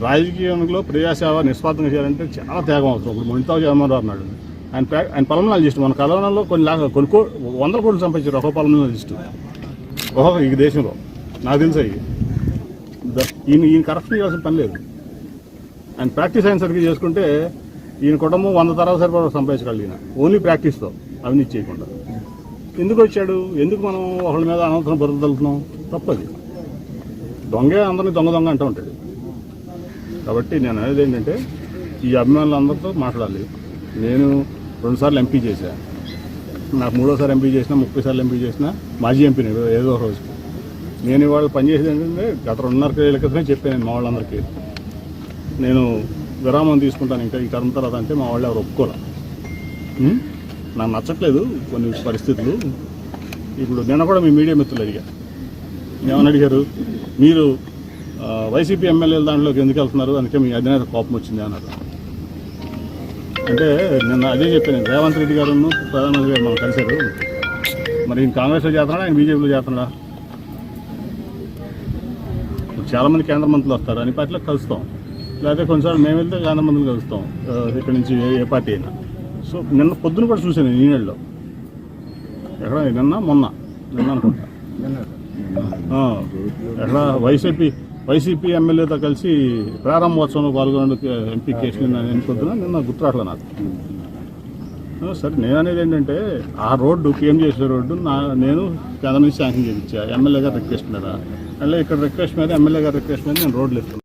రాజకీయంలో ప్రజాసేవ నిస్వార్థంగా చేయాలంటే చాలా త్యాగం అవసరం. ఇప్పుడు మొండితో జగన్మోహన్ ఆయన ఆయన పొలంలో లిస్ట్. మన కరోనాలో కొన్ని లాగా కొన్ని కో వందల కోట్లు సంపాదించారు ఒక పొలంలో లిస్టు. ఒక్కొక్క ఈ దేశంలో. నాకు తెలుసు ఈయన ఈయన కరప్షన్ చేయాల్సిన పని లేదు. ఆయన ప్రాక్టీస్ అయిన సరిగ్గా చేసుకుంటే ఈయన కుటుంబం వంద తరాల సరిపడా సంపాదించగలిగిన ఓన్లీ ప్రాక్టీస్తో అవినీతి చేయకుండా. ఎందుకు వచ్చాడు? ఎందుకు మనం ఒకళ్ళ మీద అనంతరం బురదలుతున్నాం తప్పది. దొంగే అందరినీ దొంగ దొంగ అంటూ ఉంటాడు. కాబట్టి నేను అనేది ఏంటంటే ఈ అభిమానులందరితో మాట్లాడాలి. నేను రెండుసార్లు ఎంపీ చేశాను నాకు మూడోసారి ఎంపీ చేసినా ముప్పై సార్లు ఎంపీ చేసినా మాజీ ఎంపీని ఏదో రోజు. నేను ఇవాళ పనిచేసేది ఏంటంటే గత రెండున్నర ఏళ్ళ క్రితమే చెప్పాను మా వాళ్ళందరికీ. నేను విరామం తీసుకుంటాను ఇంకా ఈ టర్మ్ తర్వాత అంటే మా వాళ్ళు ఎవరు ఒప్పుకోలే నాకు నచ్చట్లేదు కొన్ని పరిస్థితులు. ఇప్పుడు నిన్న కూడా మీ మీడియా మిత్రులు అడిగా. ఏమని అడిగారు? మీరు వైసీపీ ఎమ్మెల్యేల దాంట్లోకి ఎందుకు వెళ్తున్నారు? అందుకే మీ అధినేత కోపం వచ్చింది అన్నారు. అంటే నిన్న అదే చెప్పాను రేవంత్ రెడ్డి గారు ప్రధానమంత్రి గారు మనం కలిశారు. మరి ఈయన కాంగ్రెస్లో చేస్తున్నాడా ఆయన బీజేపీలో చేస్తున్నాడా? చాలామంది కేంద్ర మంత్రులు వస్తారు అన్ని పార్టీలకు కలుస్తాం. లేకపోతే కొన్నిసార్లు మేము వెళ్తే కేంద్ర మంత్రులు కలుస్తాం. ఇక్కడి నుంచి ఏ ఏ పార్టీ అయినా. సో నిన్న పొద్దున కూడా చూశాను ఈనాడులో ఎక్కడ? నిన్న మొన్న. నిన్న అనుకుంటా. ఎక్కడ? వైసీపీ వైసీపీ ఎమ్మెల్యేతో కలిసి ప్రారంభోత్సవంలో పాల్గొనేందుకు ఎంపీ కేసు నిన్న నేను నిన్న గుర్తురాట్లే నాకు. సరే నేను అనేది ఏంటంటే ఆ రోడ్డు పిఎం చేసే రోడ్డు నా నేను కేంద్రం నుంచి శాంక్షన్ చేయించా ఎమ్మెల్యే గారి రిక్వెస్ట్ మీద. మళ్ళీ ఇక్కడ రిక్వెస్ట్ మీద ఎమ్మెల్యే గారి రిక్వెస్ట్ మీద నేను రోడ్లు ఇస్తున్నాను